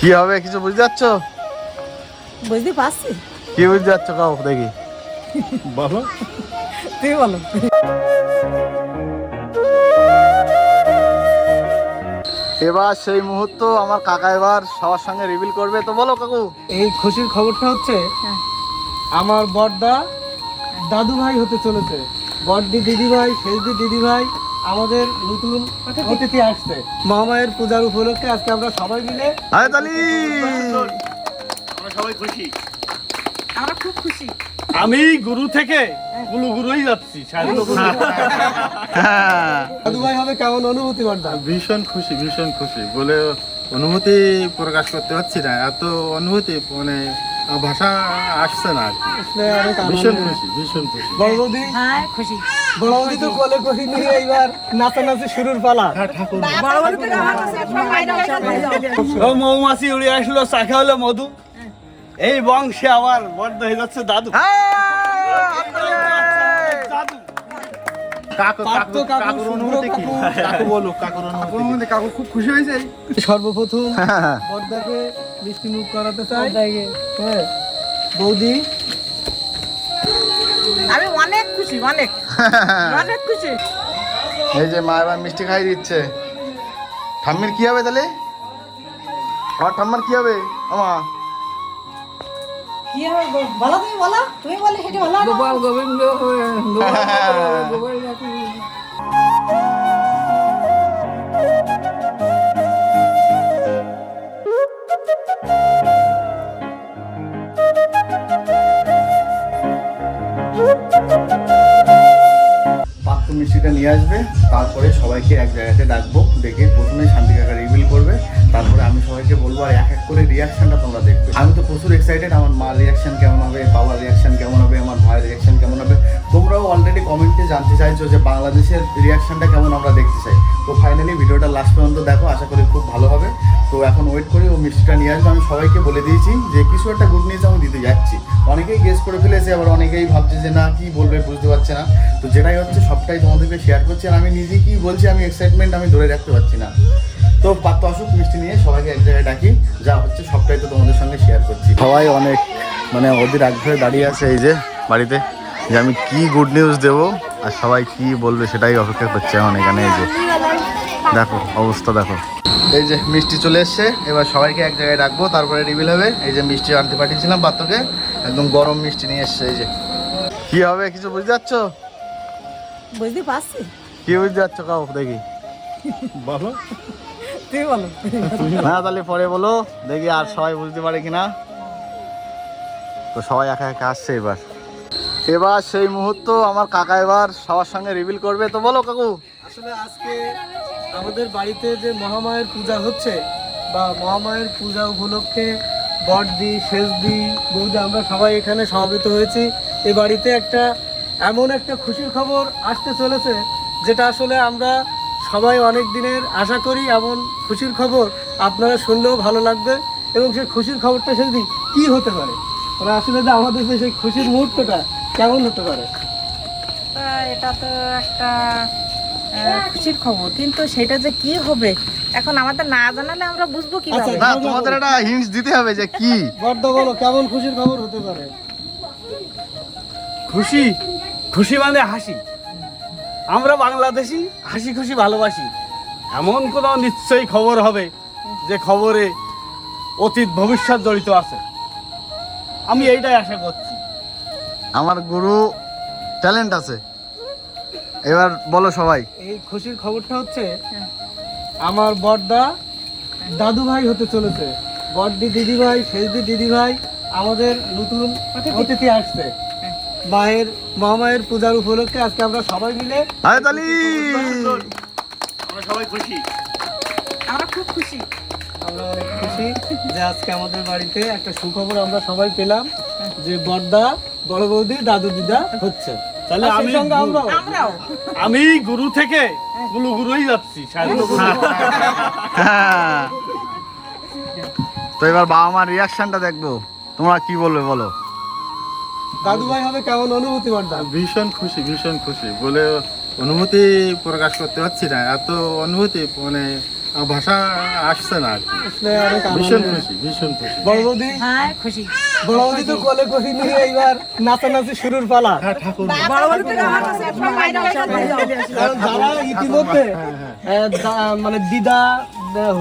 কি হবে? কিছু বুঝতে পারছ? বুঝতে পারছি। কি বুঝতে পারছ? কাউ দেখি। বলো। তুই বলো। এবার সেই মুহূর্ত আমার কাকা এবার সবার সঙ্গে রিভিল করবে। তো বলো কাকু। এই খুশির খবরটা হচ্ছে হ্যাঁ। আমার বড়দা দাদু ভাই হতে চলেছে। বড়দি দিদি ভাই শেষদি দিদি ভাই আমাদের নতুন অতিথি আসছে। মহামায়ের পূজার উপলক্ষে আজকে আমরা সবাই মিলে আরে তালি! আমরা খুব খুশি। আমি গুরু থেকে গুরু গুরুই যাচ্ছি হ্যাঁ। ভাই হবে কেমন অনুভূতি ভীষণ খুশি ভীষণ খুশি। বলে অনুভূতি প্রকাশ করতে পারছি না এত অনুভূতি মানে ভাষা আসছে না। ভীষণ খুশি ভীষণ খুশি। হ্যাঁ খুশি। বৌদি তো কোলে করি নিয়ে এইবার নাচানাচি শুরুর পালা। বড় বড় থেকে আমার কাছে সব মাইনা সব ও মৌমাছি উড়ে আসলো চাখা হলো মধু। এই বংশে আবার হয়ে যাচ্ছে দাদু। সর্বপ্রথম বড়দাকে মিষ্টি মুখ করাতে চাই। হ্যাঁ বৌদি। অনেক অনেক খুশি। এই যে মা এবার মিষ্টি খাই দিচ্ছে। ঠাম্মির কি হবে তাহলে? আমার ঠাম্মার কি হবে? আমা কি হবে? বলো তুমি বলো। তুমি বলে সেটা বলো গোপাল গোবিন্দ পাত্র নিয়ে আসবে, তারপরে সবাইকে এক জায়গাতে ডাকবো ডেকে প্রথমে শান্তি কাকা রিভিল করবে, তারপরে আমি সবাইকে বলব, আর এক এক করে রিয়াকশনটা তোমরা দেখবে। আমি তো প্রচুর এক্সাইটেড আমার মা রিয়াকশন কেমন হবে, বাবার রিয়াকশন কেমন হবে, আমার ভাইয়ের রিয়াকশন কেমন হবে তোমরাও অলরেডি কমেন্টে জানতে চাইছো যে বাংলাদেশের রিয়াকশনটা কেমন আমরা দেখতে চাই। তো ফাইনালি ভিডিওটা লাস্ট পর্যন্ত দেখো, আশা করি খুব ভালো হবে। তো এখন ওয়েট করি ও মিষ্টিটা নিয়ে আসবে। আমি সবাইকে বলে দিয়েছি যে কিছু একটা গুড নিউজ আমি দিতে যাচ্ছি। অনেকেই গেস করে ফেলেছে, আবার অনেকেই ভাবছে যে না, কি বলবে বুঝতে পারছে না। তো যেটাই হচ্ছে, সবটাই তোমাদেরকে শেয়ার করছি। আর আমি নিজে কি বলছি, আমি এক্সাইটমেন্ট আমি ধরে রাখতে পারছি না। তো পাত্র আসুক মিষ্টি নিয়ে সবাইকে এক জায়গায় ডাকি। যা হচ্ছে, সবটাই তো তোমাদের সঙ্গে শেয়ার করছি। সবাই অনেক মানে ওদের আগ্রহে দাঁড়িয়ে আছে এই যে বাড়িতে। যে আমি কি গুড নিউজ দেবো আর সবাই কি বলবে সেটাই অপেক্ষা করছে এখন এখানে এই যে। দেখো অবস্থা দেখো। এই যে মিষ্টি চলে এসছে এবার সবাইকে এক জায়গায় রাখব তারপরে রিভিল হবে। এই যে মিষ্টি আনতে পাঠিয়েছিলাম পাত্রকে একদম গরম মিষ্টি নিয়ে এসছে এই যে। কি হবে কিছু বুঝতে পারছ? বুঝতে পারছি। কি বুঝতে পারছ কাউ দেখি। বলো। তুই বলো। না তাহলে পরে বলো দেখি আর সবাই বুঝতে পারে কিনা। তো সবাই একা একা আসছে এবার। এবার সেই মুহূর্ত আমার কাকা এবার সবার সঙ্গে রিভিল করবে। তো বলো কাকু। আসলে আজকে আমাদের বাড়িতে যে মহামায়ের পূজা হচ্ছে বা মহামায়ের পূজা উপলক্ষে বড়দি শেষদি বৌদি, আমরা সবাই এখানে সমবেত হয়েছি। এই বাড়িতে একটা এমন একটা খুশির খবর আসতে চলেছে, যেটা আসলে আমরা সবাই অনেক দিনের আশা করি এমন খুশির খবর আপনারা শুনলেও ভালো লাগবে এবং সেই খুশির খবরটা সেদিন কি হতে পারে? মানে আসলে যে আমাদের যে সেই খুশির মুহূর্তটা কেমন হতে পারে? এটা তো একটা খুশির খবর। কিন্তু সেটা যে কি হবে এখন আমাদের না জানালে আমরা বুঝব কীভাবে? আচ্ছা। না তোমাদের একটা হিন্টস দিতে হবে যে কি। বর্দা বলো কেমন খুশির খবর হতে পারে? খুশি খুশি মানে হাসি। আমরা বাংলাদেশি হাসি খুশি ভালোবাসি। এমন কোনো নিশ্চয়ই খবর হবে যে খবরে অতীত ভবিষ্যৎ জড়িত আছে। আমি এইটাই আশা করছি। আমার গুরু ট্যালেন্ট আছে। এবার বলো সবাই। এই খুশির খবরটা হচ্ছে আমার বড়দা দাদু ভাই হতে চলেছে। বড়দি দিদি ভাই শেষদি দিদি ভাই আমাদের নতুন অতিথি। আসছে। মায়ের মহামায়ের পূজার উপলক্ষে আজকে আমরা সবাই মিলে আমরা সবাই খুশি। আমরা খুব খুশি। আমরা অনেক খুশি যে আজকে আমাদের বাড়িতে একটা সুখবর আমরা সবাই পেলাম যে বড়দা বড় বৌদি দাদু দিদা হচ্ছে। তাহলে আমি গুরু থেকে গুরু গুরুই যাচ্ছি হ্যাঁ। তো এবার বাবা মার রিয়াকশনটা দেখব। তোমরা কি বলবে বলো? দাদু ভাই হবে কেমন অনুভূতি বড়দা ভীষণ খুশি ভীষণ খুশি। বলে অনুভূতি প্রকাশ করতে পারছি না। এত অনুভূতি মানে ভাষা আসছে না ভীষণ খুশি ভীষণ খুশি। বড় বৌদি? হ্যাঁ খুশি। বড় বৌদি তো কোলে কোলে নিয়ে এইবার নাচানাচি শুরুর পালা। হ্যাঁ ঠাকুর। কারণ যারা ইতিমধ্যে মানে দিদা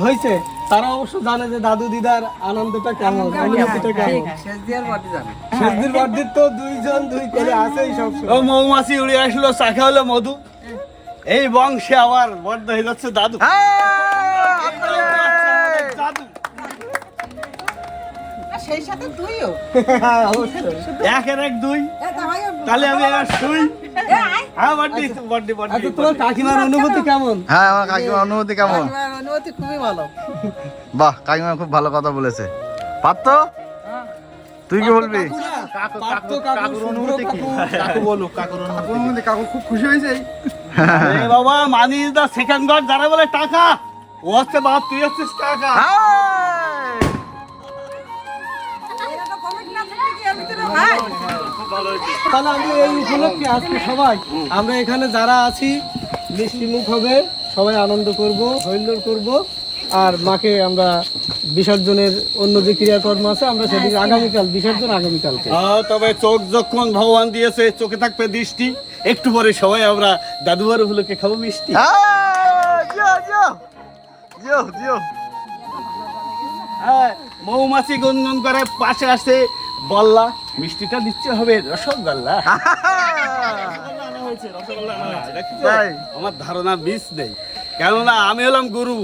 হয়েছে। তারা অবশ্য জানে যে দাদু দিদার আনন্দটা কেমন অনুভূতিটা কেমন। শেষদির বর্দির তো দুইজন দুই করে আছেই সব ও মৌমাছি উড়ে আসলো চাখা হলো মধু। এই বংশে আবার বড্ড হয়ে যাচ্ছে দাদু। দাদু সেই সাথে তুইও একের এক দুই। তাহলে আমি এবার শুই। হ্যাঁ আচ্ছা। তোমার কাকিমার অনুভূতি কেমন? হ্যাঁ আমার কাকিমার অনুভূতি কেমন? অনুভূতি খুবই ভালো। বাহ কাকিমা খুব ভালো কথা বলেছে। পারত তুই কি বলবি? কাকু খুব খুশি হয়েছে। বাবা মানি দা সেকেন্ড গড যারা বলে টাকা ও হচ্ছে বাপ তুই হচ্ছিস টাকা। তাহলে আমরা এই উপলক্ষে আজকে সবাই আমরা এখানে যারা আছি মিষ্টি মুখ হবে সবাই আনন্দ করব হৈল্লোড় করব আর মাকে আমরা বিসর্জনের অন্য যে ক্রিয়াকর্ম আছে আমরা সেদিকে আগামীকাল বিসর্জন আগামীকালকে। তবে চোখ যখন ভগবান দিয়েছে চোখে থাকবে দৃষ্টি একটু পরে সবাই আমরা দাদুবার উপলক্ষে খাব মিষ্টি। হ্যাঁ, মৌমাছি গুনগুন করে পাশে আসে বললা মিষ্টিটা দিচ্ছে হবে রসগোল্লা? তাই? আমার ধারণা বিষ নেই। কেননা আমি হলাম গুরু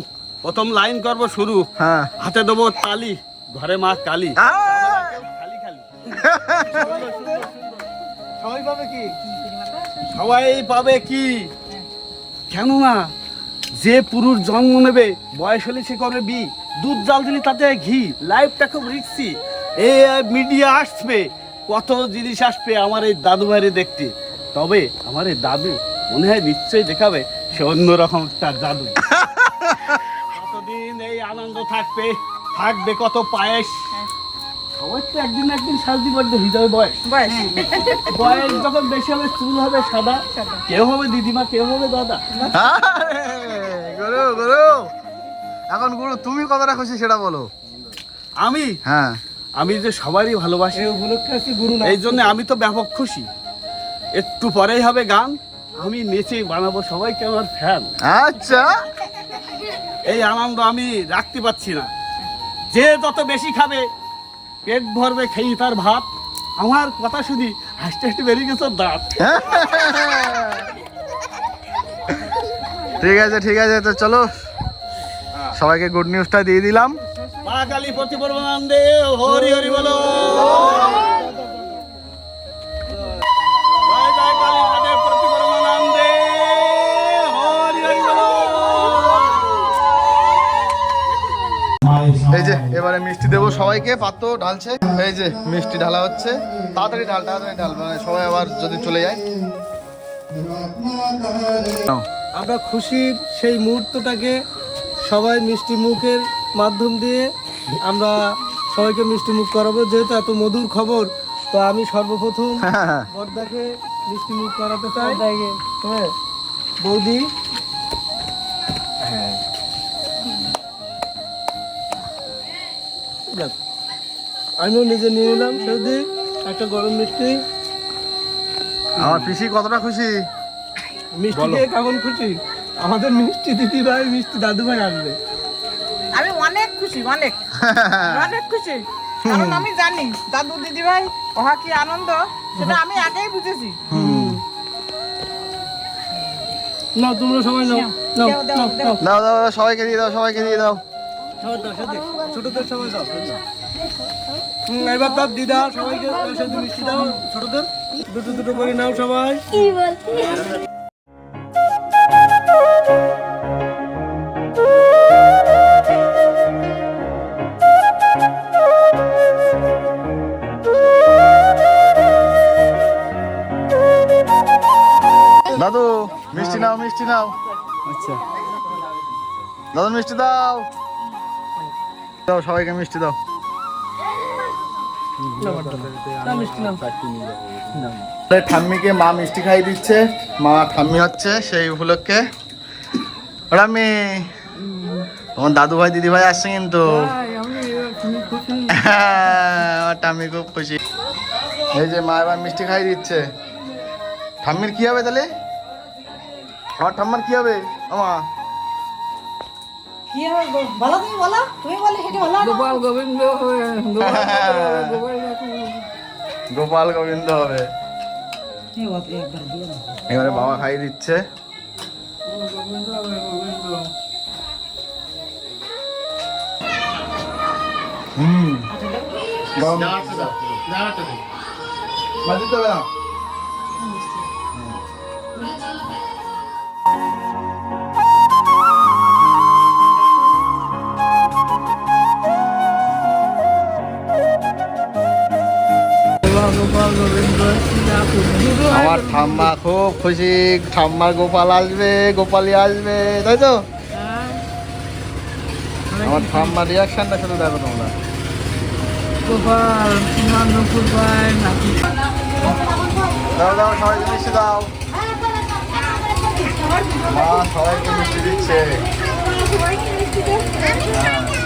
প্রথম লাইন করব শুরু। হ্যাঁ। হাতে দেবো তালি ঘরে মা কালী। খালি খালি। সবাই পাবে কি? সবাই পাবে কি? কেননা যে পুরুষ জন্ম নেবে বয়স হলে সে করবে বি। দুধ জাল দিলে তাতে ঘি লাইফটা খুব রিক্সি এ মিডিয়া আসবে কত জিনিস আসবে আমার এই দাদু ভাইরে দেখতে। তবে আমার এই দাদু মনে হয় নিশ্চয়ই দেখাবে সে অন্যরকম একটা জাদু কতদিন এই আনন্দ থাকবে থাকবে কত পায়েস। সবাই তো একদিন একদিন সাজদি বড্ড হৃদয় বয়স। বয়স। বয়স যখন বেশি হবে চুল হবে সাদা। কেউ হবে দিদিমা কেউ হবে দাদা। গুরু গুরু। এখন গুরু তুমি কতটা খুশি সেটা বলো। আমি? হ্যাঁ। আমি যে সবারই ভালোবাসি এই উপলক্ষে আজকে গুরু না এই জন্য আমি তো ব্যাপক খুশি। একটু পরেই হবে গান আমি নেচে বানাবো সবাইকে আমার ফ্যান আচ্ছা। এই আনন্দ আমি রাখতে পারছি না। যে যত বেশি খাবে পেট ভরবে খেয়ে তার ভাত। আমার কথা শুনি হাসতে হাসতে বেরিয়ে গেছে দাঁত। ঠিক আছে ঠিক আছে তো চলো। সবাইকে গুড নিউজটা দিয়ে দিলাম। মা কালী প্রতি পরমানন্দে হরি হরি বলো। এই যে এবারে মিষ্টি দেবো সবাইকে পাত্র ঢালছে। এই যে মিষ্টি ঢালা হচ্ছে। তাড়াতাড়ি ঢাল তাড়াতাড়ি ঢাল মানে সবাই আবার যদি চলে যায়। আমরা খুশির সেই মুহূর্তটাকে সবাই মিষ্টি মুখের মাধ্যম দিয়ে আমরা সবাইকে মিষ্টি মুখ করাবো। যেহেতু এত মধুর খবর তো আমি সর্বপ্রথম বর্দাকে মিষ্টি মুখ করাতে চাই। হ্যাঁ বৌদি। হ্যাঁ। আমিও নিজে নিয়ে নিলাম সৌদি একটা গরম মিষ্টি। আমার পিসি কতটা খুশি? মিষ্টি খেয়ে কেমন খুশি? আমাদের মিষ্টি দিদি ভাই মিষ্টি দাদু ভাই আসবে। খুশি অনেক। অনেক খুশি। কারণ আমি জানি দাদু দিদি ভাই ওহা কি আনন্দ? সেটা আমি আগেই বুঝেছি। না তোমরা সবাই নাও নাও দাও, সবাইকে দিয়ে দাও সবাইকে দিয়ে দাও। ছোটদের সবাই দাও এবার তার দিদা সবাইকে। মিষ্টি দাও ছোটদের। দুটো দুটো করে নাও সবাই। দাদু মিষ্টি নাও মিষ্টি নাও। আচ্ছা। দাদু মিষ্টি দাও। দাও সবাইকে মিষ্টি দাও। ঠাম্মিকে মা মিষ্টি খাই দিচ্ছে। মা ঠাম্মি হচ্ছে সেই উপলক্ষে। রামি তোমার দাদু ভাই দিদি ভাই আসছে কিন্তু। হ্যাঁ, আমার ঠাম্মি খুব খুশি। এই যে মা এবার মিষ্টি খাই দিচ্ছে। ঠাম্মির কি হবে তাহলে? আমার ঠাম্মার কি হবে? আমা। কি হবে? বলো তুমি বলো। তুমি বলে সেটা বলো গোপাল গোবিন্দ গোপাল গোবিন্দ হবে এবারে বাবা খাই দিচ্ছে। হুম। আমার ঠাম্মা খুব খুশি ঠাম্মার গোপাল আসবে গোপালি আসবে তাই তো? আমার ঠাম্মার রিয়াকশনটা শুধু দেখো তোমরা। দাও দাও মা সবাইকে মিষ্টি দিচ্ছে। হ্যাঁ।